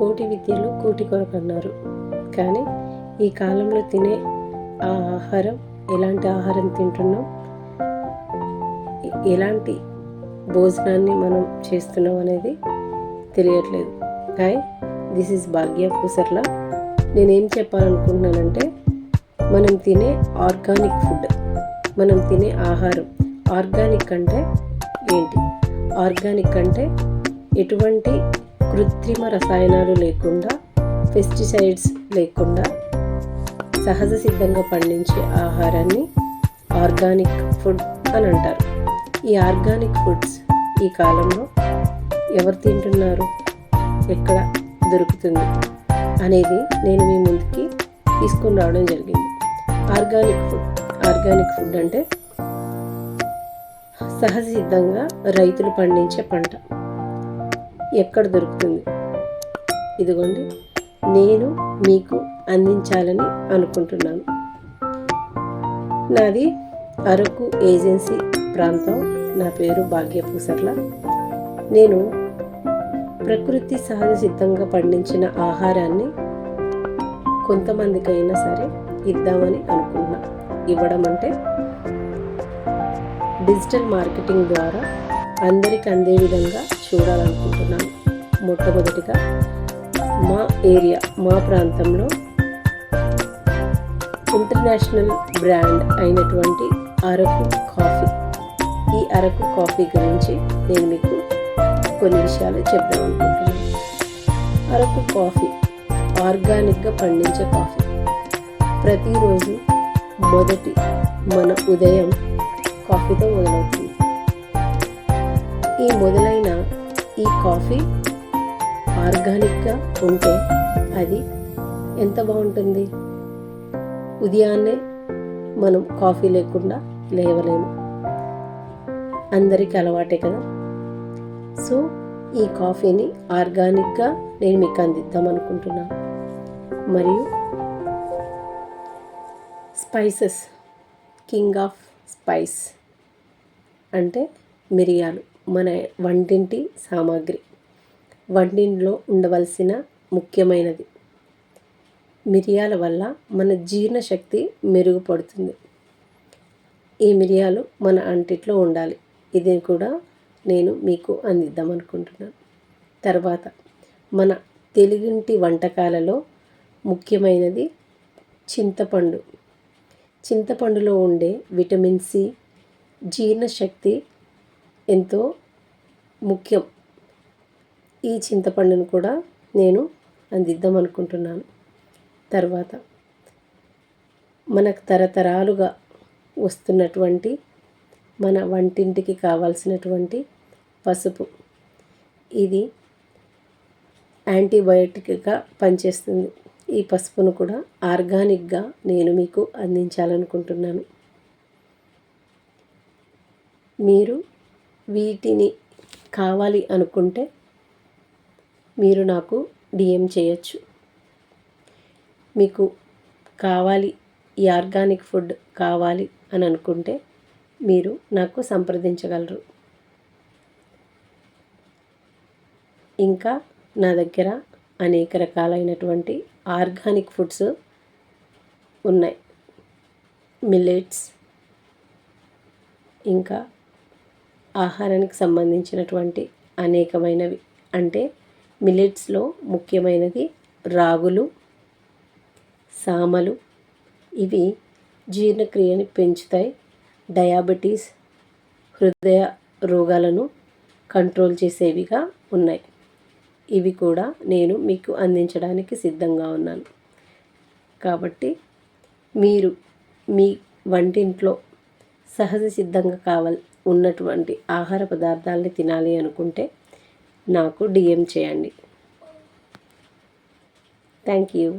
కోటి విద్యలు కూటి కొరకు అన్నారు. కానీ ఈ కాలంలో తినే ఆ ఆహారం ఎలాంటి ఆహారం తింటున్నాం? ఎలాంటి భోజనాన్ని మనం చేస్తున్నాం అనేది తెలియట్లేదు. Hi this is Bhagya Pusarla. నేనేం చెప్పాలనుకుంటున్నానంటే మనం తినే ఆర్గానిక్ ఫుడ్ మనం తినే ఆహారం ఆర్గానిక్ అంటే ఏంటి? ఆర్గానిక్ అంటే ఎటువంటి కృత్రిమ రసాయనాలు లేకుండా పెస్టిసైడ్స్ లేకుండా సహజ సిద్ధంగా పండించే ఆహారాన్ని ఆర్గానిక్ ఫుడ్ అని అంటారు. ఈ ఆర్గానిక్ ఫుడ్స్ ఈ కాలంలో ఎవరు తింటున్నారు? ఎక్కడ దొరుకుతుంది? అనేది నేను మీ ముందుకి తీసుకుని రావడం జరిగింది. ఆర్గానిక్ ఫుడ్ ఆర్గానిక్ ఫుడ్ అంటే సహజ సిద్ధంగా రైతులు పండించే పంట. ఎక్కడ దొరుకుతుంది? ఇదిగోండి నేను మీకు అందించాలని అనుకుంటున్నాను. నాది అరకు ఏజెన్సీ ప్రాంతం. నా పేరు భాగ్యపూసర్ల. నేను ప్రకృతి సహజ సిద్ధంగా పండించిన ఆహారాన్ని కొంతమందికైనా సరే ఇద్దామని అనుకున్నా ఇవ్వడం అంటే డిజిటల్ మార్కెటింగ్ ద్వారా అందరికి అందే విధంగా చూడాలనుకుంటున్నాను. మొట్టమొదటిగా మా ఏరియా మా ప్రాంతంలో ఇంటర్నేషనల్ బ్రాండ్ అయినటువంటి అరకు కాఫీ. ఈ అరకు కాఫీ గురించి నేను మీకు కొన్ని విషయాలు చెప్దామనుకుంటున్నాను అరకు కాఫీ ఆర్గానిక్గా పండించే కాఫీ. ప్రతిరోజు మొదటి మన ఉదయం కాఫీతో మొదలవుతుంది. ఈ మొదలైన ఈ కాఫీ ఆర్గానిక్గా ఉంటే అది ఎంత బాగుంటుంది? ఉదయాన్నే మనం కాఫీ లేకుండా లేవలేము. అందరికీ అలవాటే కదా? సో ఈ కాఫీని ఆర్గానిక్గా నేను మీకు అందిద్దాం అనుకుంటున్నాను మరియు స్పైసెస్ కింగ్ ఆఫ్ స్పైస్. అంటే మిరియాలు మన వంటింటి సామాగ్రి. వంటింట్లో ఉండవలసిన ముఖ్యమైనది. మిరియాల వల్ల మన జీర్ణశక్తి మెరుగుపడుతుంది. ఈ మిరియాలు మన అంటిట్లో ఉండాలి. ఇది కూడా నేను మీకు అందిద్దాం అనుకుంటున్నాను తర్వాత మన తెలుగింటి వంటకాలలో ముఖ్యమైనది చింతపండు. చింతపండులో ఉండే విటమిన్ సి జీర్ణశక్తి ఎంతో ముఖ్యం. ఈ చింతపండును కూడా నేను అందిద్దాం అనుకుంటున్నాను. తర్వాత మనకు తరతరాలుగా వస్తున్నటువంటి మన వంటింటికి కావాల్సినటువంటి పసుపు. ఇది యాంటీబయోటిక్గా పనిచేస్తుంది. ఈ పసుపును కూడా ఆర్గానిక్గా నేను మీకు అందించాలనుకుంటున్నాను. మీరు వీటిని కావాలి అనుకుంటే మీరు నాకు డిఎం చేయొచ్చు. మీకు కావాలి ఈ ఆర్గానిక్ ఫుడ్ కావాలి అని అనుకుంటే మీరు నాకు సంప్రదించగలరు. ఇంకా నా దగ్గర అనేక రకాలైనటువంటి ఆర్గానిక్ ఫుడ్స్ ఉన్నాయి. మిల్లెట్స్ ఇంకా ఆహారానికి సంబంధించినటువంటి అనేకమైనవి. అంటే మిల్లెట్స్లో ముఖ్యమైనది రాగులు సామలు. ఇవి జీర్ణక్రియని పెంచుతాయి. డయాబెటీస్ హృదయ రోగాలను కంట్రోల్ చేసేవిగా ఉన్నాయి. ఇవి కూడా నేను మీకు అందించడానికి సిద్ధంగా ఉన్నాను. కాబట్టి మీరు మీ వంటింట్లో సహజ సిద్ధంగా కావాలి ఉన్నటువంటి ఆహార పదార్థాలని తినాలి అనుకుంటే నాకు డిఎం చేయండి. Thank you